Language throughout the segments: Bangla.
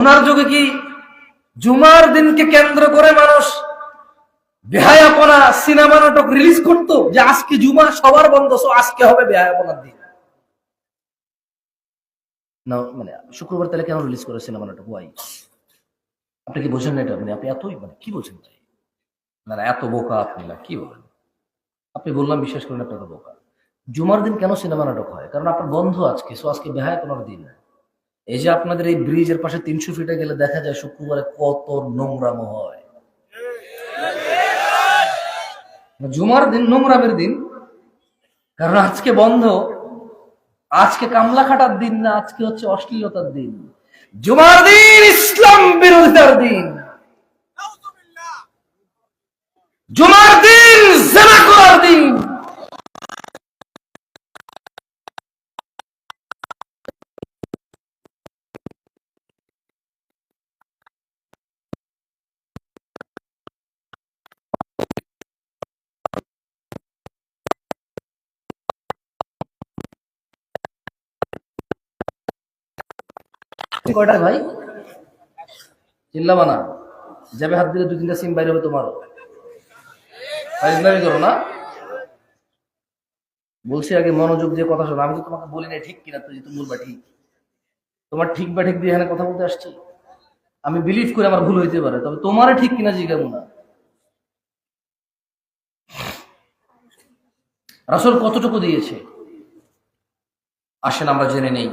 ওনার যুগে কি জুমার দিনকে কেন্দ্র করে মানুষ বেহায়াপনা সিনেমা নাটক রিলিজ করতো? যে আজকে জুমা সবার বন্ধ আজকে হবে বেহায়াপনার দিন। না মানে শুক্রবার তাহলে কেন রিলিজ করে সিনেমা নাটক? ওয়াই আপনি কি বোঝেন না এটা? মানে আপনি এতই মানে কি বলছেন ভাই না না, এত বোকা আপনি না কি বলেন? আপনি বললাম বিশ্বাস করেন আপনি এত বোকা। জুমার দিন কেন সিনেমা নাটক হয়? কারণ আপনার বন্ধ আজকে সো আজকে বেহায়াপনার দিন। এই যে আপনাদের এই ব্রিজের পাশে তিনশো ফিটে গেলে দেখা যায় শুক্রবারে কত নোংরামো হয়। জুমার দিন নোংরামের দিন, কারণ আজকে বন্ধ। আজকে কামলা খাটার দিন না, আজকে হচ্ছে অশ্লীলতার দিন। জুমার দিন ইসলাম বিরোধিতার দিন। জুমার দিন জেনা করার দিন। কয়টা ভাই? চিল্লাবা না যাবে হাত দিলে দু তিনটা সিম বাইরে হবে তোমারও করো না। বলছি আগে মনোযোগ দিয়ে কথা শোনো। আমি তো তোমাকে বলি না ঠিক কিনা তুই তুমি বলবা ঠিক। তোমার ঠিক বা ঠিক দিয়ে এখানে কথা বলতে আসছি। আমি বিলিভ করে আমার ভুল হইতে পারে, তবে তোমারে ঠিক কিনা জিজ্ঞাসা না। রাসূল কতটুকু দিয়েছে? আসেন, আমরা জেনে নেই।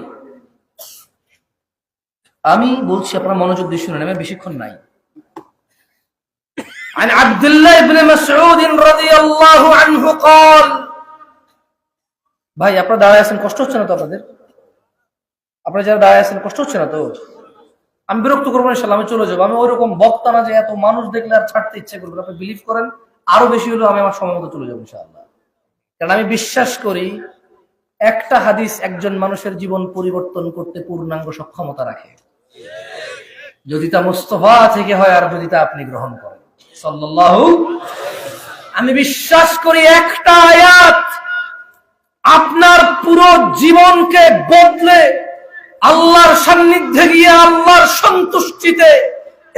আমি বলছি আপনার মনোযোগ দিয়ে শুনে নেবেন বেশিক্ষণ নাই عن عبد الله بن مسعود رضي الله عنه قال ভাই আপনারা দাঁড়ায় আছেন কষ্ট হচ্ছে না তো আপনাদের আপনারা যারা দাঁড়ায় আছেন কষ্ট হচ্ছে না তো আমি বিরক্ত করবো না ইনশাল্লাহ, আমি চলে যাবো আমি ওইরকম বক্তা না যে এত মানুষ দেখলে আর ছাড়তে ইচ্ছে করবো না। আপনি বিলিভ করেন আরো বেশি হলেও আমি আমার সময় মতো চলে যাবো ইনশাআল্লাহ কারণ আমি বিশ্বাস করি একটা হাদিস একজন মানুষের জীবন পরিবর্তন করতে পূর্ণাঙ্গ সক্ষমতা রাখে যদি তা মুস্তফা থেকে হয় আর যদি তা আপনি গ্রহণ করেন। সাল্লাল্লাহু আমি বিশ্বাস করি একটা আয়াত আপনার পুরো জীবনকে বদলে আল্লাহর সান্নিধ্যে গিয়ে আল্লাহর সন্তুষ্টিতে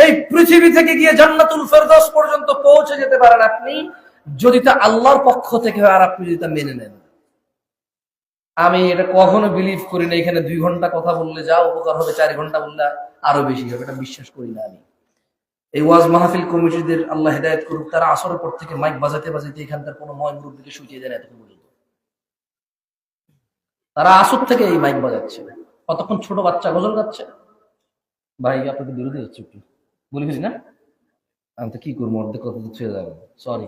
এই পৃথিবী থেকে গিয়ে জান্নাতুল ফেরদৌস পর্যন্ত পৌঁছে যেতে পারেন আপনি, যদি তা আল্লাহর পক্ষ থেকে হয় আর আপনি যদি তা মেনে নেন। আমি এটা কখনো বিলিভ করি না এখানে দুই ঘণ্টা কথা বললে যা উপকার হবে, চার ঘণ্টা বললে আরও বেশি হবে। এটা বিশ্বাস করি না আমি। এই ওয়াজ মাহফিল কমিটিদের আল্লাহ হেদায়ত করুক, তারা আসরের পর থেকে মাইক বাজাতে বাজাতে এখানকার কোনো ময় মুরব্বীকে শুকিয়ে দেয় না এতক্ষণ পর্যন্ত। তারা আসর থেকে এই মাইক বাজাচ্ছে। কতক্ষণ ছোট বাচ্চা গজল গাচ্ছে? ভাই, আপনাকে বিরোধী হচ্ছে একটু। বলি ফেলি না? আমি তো কি করব? অর্ধেক কথা ছুঁয়ে যাবে সরি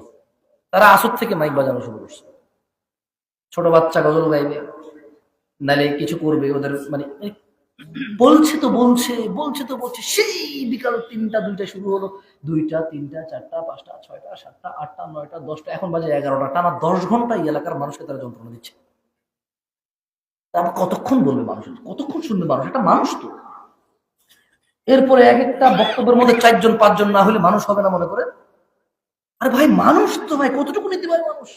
তারা আসর থেকে মাইক বাজানো শুরু করছে। ছোট বাচ্চা গজল গাইবে, নালে কিছু করবে ওদের মানে বলছে তো বলছে বলছে তো বলছে, সেই বিকাল তিনটা দুইটা শুরু হলো। দুইটা, তিনটা, চারটা, পাঁচটা, ছয়টা, সাতটা, আটটা, নয়টা, দশটা, এখন বাজে এগারোটা। টানা দশ ঘণ্টা এই এলাকার মানুষকে তারা যন্ত্রণা দিচ্ছে। তারপর কতক্ষণ বলবে মানুষ? কতক্ষণ শুনবে মানুষ? একটা মানুষ তো। এরপরে এক একটা বক্তব্যের মধ্যে চারজন, পাঁচজন না হলে মানুষ হবে না মনে করে? আরে ভাই, মানুষ তো ভাই, কতটুকু নিতে পারে মানুষ?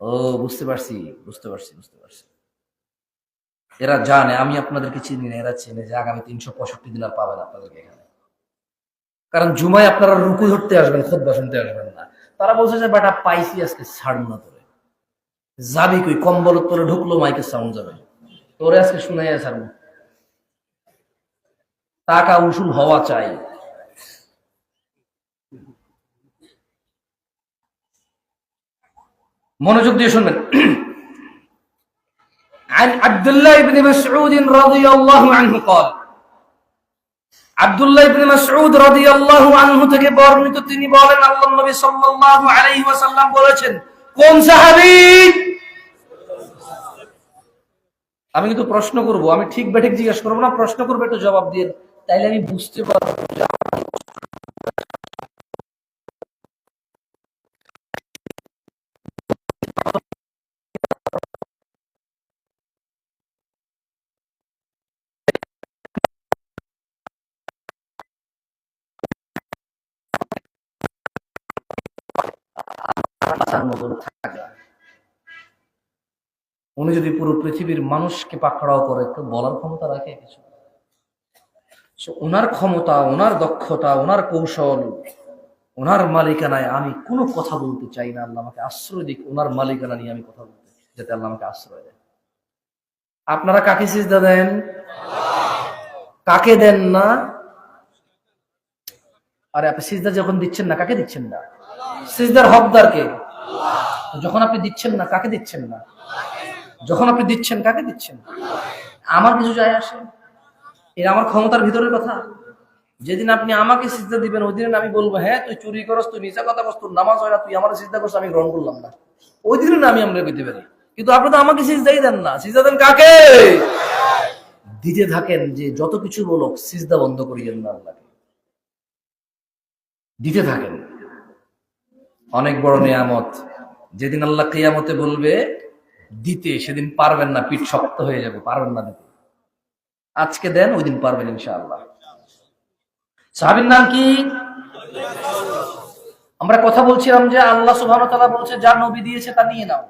ও, বুঝতে পারছি বুঝতে পারছি বুঝতে পারছি। এরা জানে, আমি আপনাদেরকে চিনি না, এরা চেনে যে আগামী তিনশো পঁয়ষট্টি দিন আর পাবেন আপনাদেরকে এখানে। কারণ জুমায় আপনারা রুকু ধরতে আসবেন খোদ শুনতে আসবেন না। তারা বলছে যে, বেটা, পাইছি আজকে ছাড় না তোরে। যাবি কই? কম্বল তোরে ঢুকলো মাইকের সাউন্ড যাবে। তোরে আজকে শুনে ছাড়বো। টাকা উসুল হওয়া চাই। মনোযোগ দিয়ে শুনবেন عن عبد الله بن مسعود رضي الله عنه قال আব্দুল্লাহ ইবনে মাসউদ রাদিয়াল্লাহু আনহু থেকে বর্ণিত তিনি বলেন আল্লাহর নবী সাল্লাল্লাহু আলাইহি ওয়াসাল্লাম বলেছেন কোন সাহাবী আমি কিন্তু প্রশ্ন করব আমি ঠিক বেঠিক জিজ্ঞেস করব না প্রশ্ন করবো একটু জবাব দিয়ে তাইলে আমি বুঝতে পারবো বাঁচার মতন থাকা। উনি যদি পুরো পৃথিবীর মানুষকে পাকড়াও করে একটু বলার ক্ষমতা রাখে কিছু? ওনার ক্ষমতা ওনার দক্ষতা ওনার কৌশল ওনার মালিকানায় আমি কোনো কথা বলতে চাই না। আল্লাহ আমাকে আশ্রয় দিক ওনার মালিকানা নিয়ে আমি কথা বলতে যাতে আল্লাহ আমাকে আশ্রয় দেয়। আপনারা কাকে সিজদা দেন? কাকে দেন না? আরে আপনি সিজদা যখন দিচ্ছেন না কাকে দিচ্ছেন না? সিজদার হকদার কে যখন আপনি দিচ্ছেন না, কাকে দিচ্ছেন না? যখন আপনি দিচ্ছেন, কাকে দিচ্ছেন? আমার কিছু যায় আসে? এটা আমার ক্ষমতার ভিতরের কথা। যেদিন আপনি আমাকে সিজদা দিবেন, ওই দিন আমি বলব হ্যাঁ তুই চুরি করস, তুই নিচা কথা করস তোর নামাজ হয় না, তুই আমার সিজদা করছ আমি গ্রহণ করলাম না। ওই দিন আমি আমরা পেতে পারি। কিন্তু আপনি তো আমাকে সিজদাই দেন না। সিজদা দেন কাকে? দিতে থাকেন যে যত কিছু বলুক, সিজদা বন্ধ আল্লাহকে। দিতে থাকেন। অনেক বড় নিয়ামত। যেদিন আল্লাহ কিয়ামতে বলবে, দিতে, সেদিন পারবেন না, পিঠ শক্ত হয়ে যাবে, পারবেন না দিতে। আজকে দেন, ওই দিন পারবেন ইনশাআল্লাহ। সাহাবির নাম কি? আমরা কথা বলছিলাম যে আল্লাহ সুবহানাহু ওয়া তাআলা বলছে, যা নবী দিয়েছে তা নিয়ে নাও।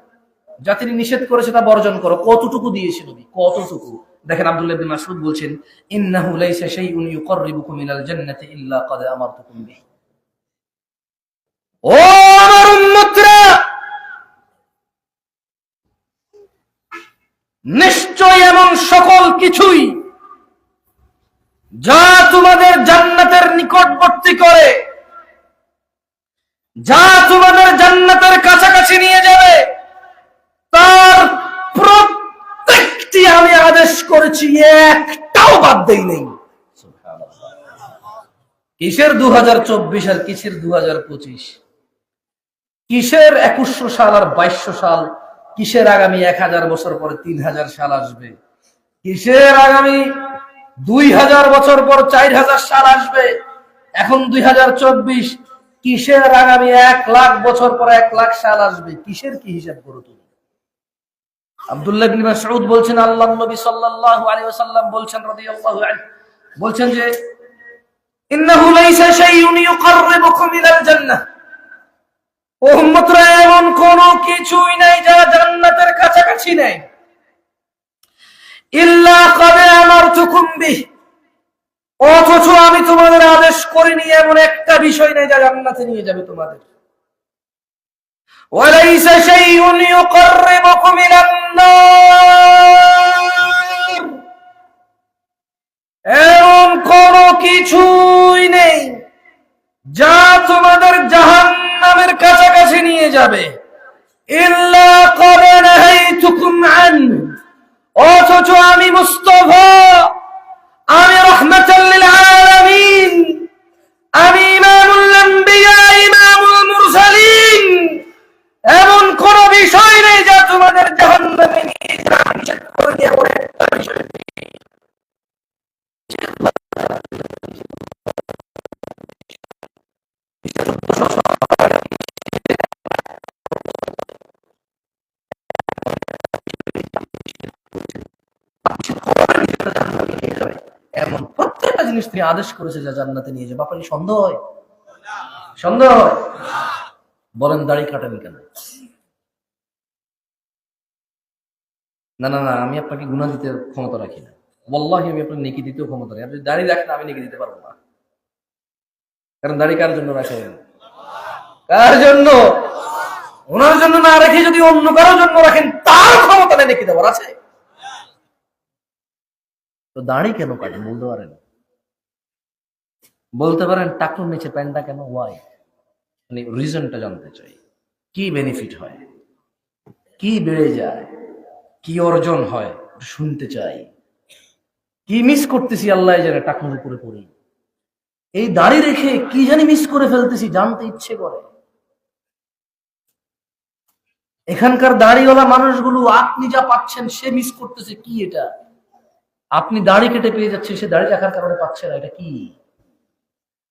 যা তিনি নিষেধ করেছে তা বর্জন করো। কতটুকু দিয়েছে নবী? কতটুকু? দেখেন আব্দুল্লাহ মাসউদ বলছেন, ইন্নাহু লাইসা শাইউন ইউকাররিবুকুম ইলাল জান্নাতি ইল্লা ক্বাদ আমারতুকুম বিহি। ও আমার উম্মতরা! নিশ্চয় এমন সকল কিছুই যা তোমাদের জান্নাতের নিকটবর্তী করে, যা তোমাদের জান্নাতের কাছাকাছি নিয়ে যাবে, তার প্রত্যেকটি আমি আদেশ করেছি, একটাও বাদ দেই নেই। কিসের দু হাজার চব্বিশ আর কিসের দু হাজার পঁচিশ? কিসের একুশশো সাল আর বাইশশো সাল? কিসের আগামী এক হাজার বছর পরে তিন হাজার সাল আসবে? কিসের আগামী দুই হাজার বছর পর চার হাজার সাল আসবে? এখন দুই হাজার চব্বিশ, কিসের আগামী এক লাখ বছর পর এক লাখ সাল আসবে? কিসের কি হিসাব করো তুমি আব্দুল্লাহ বিন মাসউদ বলছেন, আল্লাহ নবী সাল্লাল্লাহু আলাইহি ওয়াসাল্লাম বলছেন রাদিয়াল্লাহু আনহু, বলছেন যে, ইন্নাহু লাইসা শাইউন ইউকাররিবুকুম ইলাল জান্নাহ। উম্মতরা এমন কোন কিছুই নাই যা জান্নাতের কাছাকাছি নেই ইল্লা কবে আমার তুকুম্বি অথচ আমি তোমাদের আদেশ করিনি এমন একটা বিষয় নেই যা জান্নাতে নিয়ে যাবে তোমাদের وليس شيء يقربكم إلى النار এমন কোন কিছুই নেই যা তোমাদের জাহান্নামের কাছাকাছি নিয়ে যাবে। অথচ আমি মুস্তফা। আমি রহমাতাল জিনিস তিনি আদেশ করেছে যা জান্নাতে নিয়ে যাবে আপনার সন্দেহ হয় সন্দেহ হয় বলেন দাড়ি কাটেন কেন? না না না, আমি আপনাকে গুণা দিতে ক্ষমতা রাখি না। বল্লাহি আমি আপনার নেকি দিতেও ক্ষমতা রাখি। আপনি দাড়ি রাখেন, আমি নেকি দিতে পারব না। কারণ দাড়ি কার জন্য রাখেন? কার জন্য? ওনার জন্য না রেখে যদি অন্য কারোর জন্য রাখেন, তার ক্ষমতা নেই নেকি দেওয়ার, আছে? তো দাড়ি কেন কাটেন, বলতে পারেন? বলতে পারেন টাকুর নিচে প্যান্টটা কেন ওয়াই মানে রিজনটা জানতে চাই। কি বেনিফিট হয়? কি বেড়ে যায়? কি অর্জন হয়? শুনতে চাই। কি মিস করতেছি আল্লাহ জানে টাকুর উপরে পড়ি? এই দাড়ি রেখে কি জানি মিস করে ফেলতেছি জানতে ইচ্ছে করে। এখানকার দাড়িওয়ালা মানুষগুলো, আপনি যা পাচ্ছেন সে মিস করতেছে, কি এটা? আপনি দাড়ি কেটে পেয়ে যাচ্ছেন, সে দাড়ি রাখার কারণে পাচ্ছে না, এটা কি?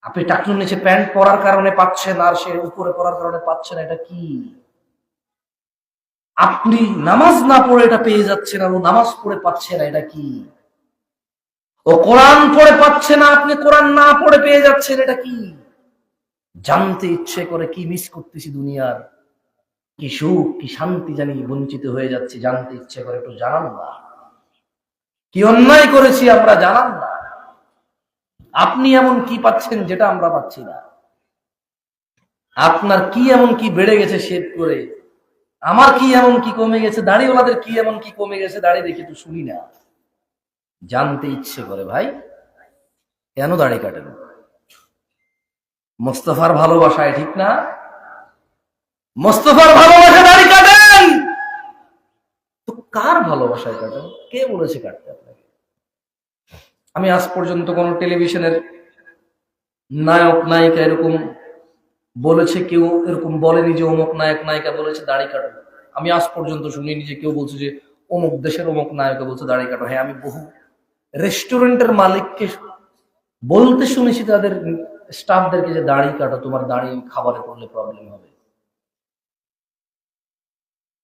আপনি টাকুর নিচে প্যান্ট পরার কারণে পাচ্ছেন আর সে উপরে পরার কারণে পাচ্ছেন এটা কি? আপনি নামাজ না পড়ে এটা পেয়ে যাচ্ছেন আর ও নামাজ পড়ে পাচ্ছে না, এটা কি? ও কোরআন পড়ে পাচ্ছে না, আপনি কোরআন না পড়ে পেয়ে যাচ্ছেন, এটা কি? জানতে ইচ্ছে করে কি মিস করতেছি দুনিয়ার? কি সুখ, কি শান্তি জানি বঞ্চিত হয়ে যাচ্ছে, জানতে ইচ্ছে করে, একটু জানান না। কি অন্যায় করেছি আমরা, জানান না। আপনি এমন কি পাচ্ছেন যেটা আমরা পাচ্ছি না? আপনার কি এমন কি বেড়ে গেছে শেভ করে? আমার কি এমন কি কমে গেছে? দাড়িওয়ালাদের কি এমন কি কমে গেছে? দাড়ি দেখে তো শুনি না। জানতে ইচ্ছে করে ভাই। কেন দাড়ি কাটেন? মোস্তফার ভালোবাসায় ঠিক না? মোস্তফার ভালোবাসা দাড়ি কাটেন! তো কার ভালোবাসায় কাটেন? কে বলেছে কাটতে আপনাকে? আমি আজ পর্যন্ত কোন টেলিভিশনের নায়ক, নায়িকা এরকম বলেছে, কেউ এরকম বলেনি যে অমুক নায়ক, নায়িকা বলেছে, দাড়ি কাটো। আমি আজ পর্যন্ত শুনিনি যে কেউ বলছে যে অমুক দেশের অমুক নায়িকা বলছে, দাড়ি কাটো। হ্যাঁ আমি বহু রেস্টুরেন্টের মালিককে বলতে শুনেছি তাদের স্টাফদেরকে যে দাড়ি কাটো, তোমার দাড়ি খাবারে করলে প্রবলেম হবে।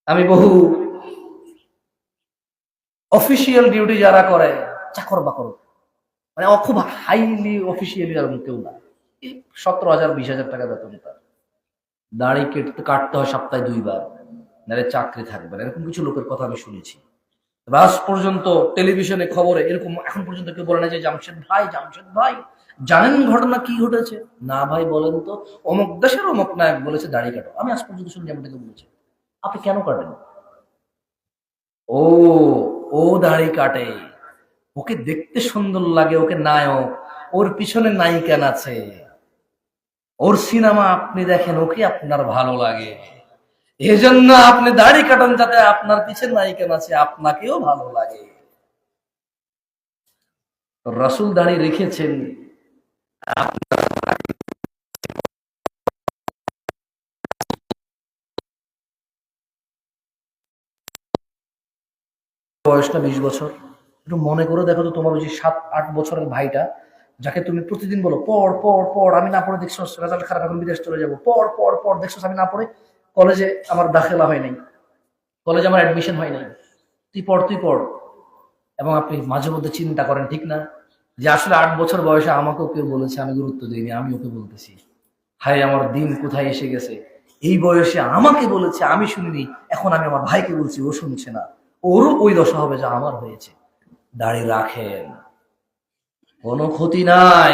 আমি বহু অফিসিয়াল ডিউটি যারা করে, চাকর বাকর মানে খুব হাইলি অফিসিয়ালি এরকম কেউ না সতেরো হাজার, বিশ হাজার টাকা বেতন তার। দাড়ি কেটে, কাটতে হয় সপ্তাহে দুইবার, নাহলে চাকরি থাকবে না। এরকম কিছু লোকের কথা আমি শুনেছি। আজ পর্যন্ত টেলিভিশনে খবরে এরকম, এখন পর্যন্ত কেউ বলে না যে জামশেদ ভাই জামশেদ ভাই, জানেন ঘটনা কি ঘটেছে? না ভাই, বলেন তো। অমুক দেশের অমুক নায়ক বলেছে, দাড়ি কাটো। আমি আজ পর্যন্ত শুনি এমনটাকে বলেছে। আপনি কেন কাটেন? ও ও দাড়ি কাটে। ওকে দেখতে সুন্দর লাগে, ওকে নায়ক, ওর পিছনে নায়িকা আছে। ওর সিনেমা আপনি দেখেন, ওকে আপনার ভালো লাগে। এজন্য আপনি দাড়ি কাটান যাতে আপনার পিছনে নায়িকা আছে, আপনাকেও ভালো লাগে। রসুল দাড়ি রেখেছেন। বয়সটা বিশ বছর। একটু মনে করে, দেখো তো তোমার ওই যে সাত, আট বছরের ভাইটা, যাকে তুমি প্রতিদিন বলো, পড় পড় পড়, আমি না পড়ে দেখছ রেজাল্ট খারাপ, এখন বিদেশ চলে যাব। পড় পড় পড়, দেখছ, আমি না পড়ে কলেজে আমার দাখেলা হয় নাই। কলেজে আমার অ্যাডমিশন হয় নাই। তুই পড় তুই পড়। এবং আপনি মাঝে মধ্যে চিন্তা করেন, ঠিক না? যে আসলে আট বছর বয়সে আমাকেও কেউ বলেছে, আমি গুরুত্ব দিইনি, আমি ওকে বলতেছি। হায়, আমার দিন কোথায় এসে গেছে? এই বয়সে আমাকে বলেছে, আমি শুনিনি, এখন আমি আমার ভাইকে বলছি, ও শুনছে না। ওরও ওই দশা হবে যা আমার হয়েছে। দাড়ি রাখেন। কোনো ক্ষতি নাই।